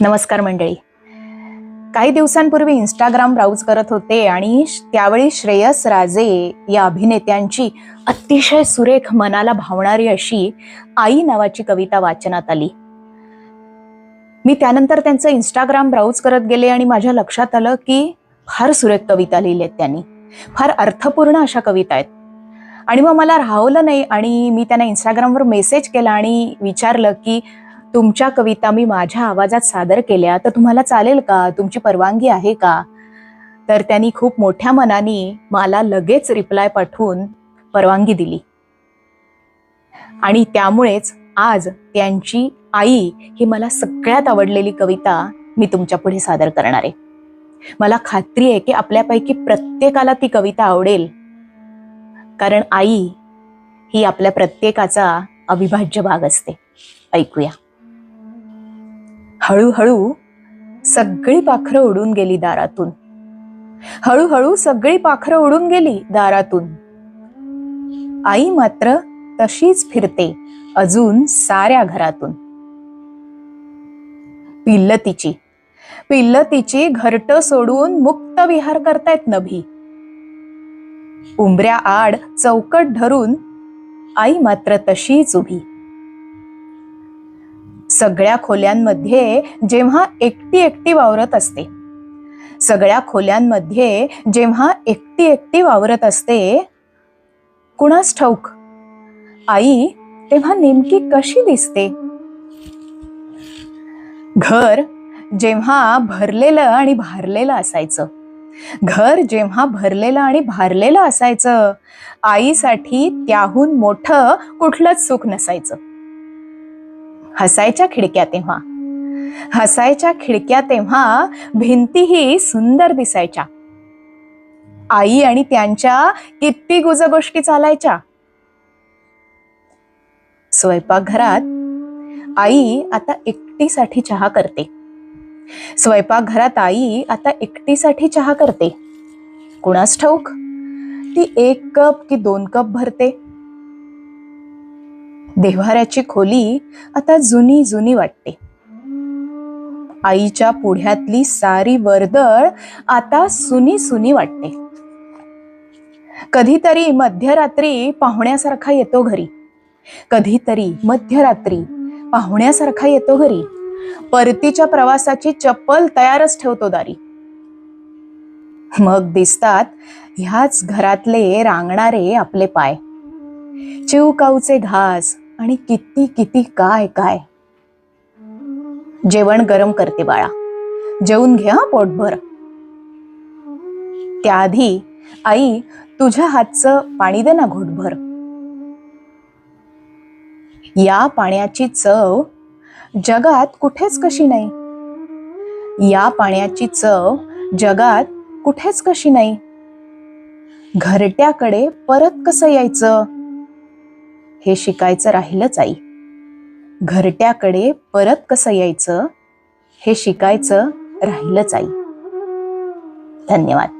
नमस्कार मंडळी. काही दिवसांपूर्वी इंस्टाग्राम ब्राउज करत होते आणि त्यावेळी श्रेयस राजे या अभिनेत्यांची अतिशय सुरेख मनाला भावणारी अशी आई नावाची कविता वाचनात आली. मी त्यानंतर त्यांचं इंस्टाग्राम ब्राउज करत गेले आणि माझ्या लक्षात आलं की फार सुरेख कविता लिहिल्यात त्यांनी. फार अर्थपूर्ण अशा कविता आहेत. आणि मग मला राहवलं नाही आणि मी त्यांना इंस्टाग्रामवर मेसेज केला आणि विचारलं की तुमच्या कविता मी माझ्या आवाजात सादर केल्या तर तुम्हाला चालेल का? तुमची परवानगी आहे का? तर त्यांनी खूप मोठ्या मनाने मला लगेच रिप्लाय पाठवून परवानगी दिली. आणि त्यामुळेच आज त्यांची आई ही मला सगळ्यात आवडलेली कविता मी तुमच्यापुढे सादर करणार आहे. मला खात्री आहे की आपल्यापैकी प्रत्येकाला ती कविता आवडेल. कारण आई ही आपल्या प्रत्येकाचा अविभाज्य भाग असते. ऐकूया. हळूहळू सगळी पाखरं उडून गेली दारातून. हळूहळू सगळी पाखरं उडून गेली दारातून. आई मात्र तशीच फिरते अजून साऱ्या घरातून. पिल्ल तिची पिल्ल तिची घरट सोडून मुक्त विहार करतायत नभी. उंबऱ्या आड चौकट धरून आई मात्र तशीच उभी. सगळ्या खोल्यांमध्ये जेव्हा एकटी एकटी वावरत असते. सगळ्या खोल्यांमध्ये जेव्हा एकटी एकटी वावरत असते कुणास ठाऊक? आई तेव्हा नेमकी कशी दिसते? घर जेव्हा भरलेलं आणि भारलेलं असायचं. घर जेव्हा भरलेलं आणि भारलेलं असायचं आईसाठी त्याहून मोठं कुठलंच सुख नसायचं. हसायच्या खिडक्या तेव्हा. हसायच्या खिडक्या तेव्हा भिंतीही सुंदर दिसायच्या. आई आणि त्यांच्या किती गुजगोष्टी चालायच्या. स्वयंपाकघरात आई आता एकटीसाठी चहा करते. स्वयंपाकघरात आई आता एकटीसाठी चहा करते. कुणास ठाऊक? ती एक कप की दोन कप भरते. देव्हाऱ्याची खोली आता जुनी जुनी वाटते. आईच्या पुढ्यातली सारी वर्दळ आता सुनी सुनी वाटते. कधीतरी मध्यरात्री पाहुण्यासारखा येतो घरी. कधीतरी मध्यरात्री पाहुण्यासारखा येतो घरी. परतीच्या प्रवासाची चप्पल तयारच ठेवतो दारी. मग दिसतात ह्याच घरातले रांगणारे आपले पाय. चिवकाऊचे घास आणि किती किती काय काय? जेवण गरम करते बाळा. जेवून घ्या पोटभर. त्याआधी आई तुझ्या हातचं पाणी दे ना घोटभर. या पाण्याची चव जगात कुठेच कशी नाही. या पाण्याची चव जगात कुठेच कशी नाही. घरट्याकडे परत कसं यायचं? हे शिकायचं राहिलंच आई. घरट्याकडे परत कसं यायचं हे शिकायचं राहिलंच आई. धन्यवाद.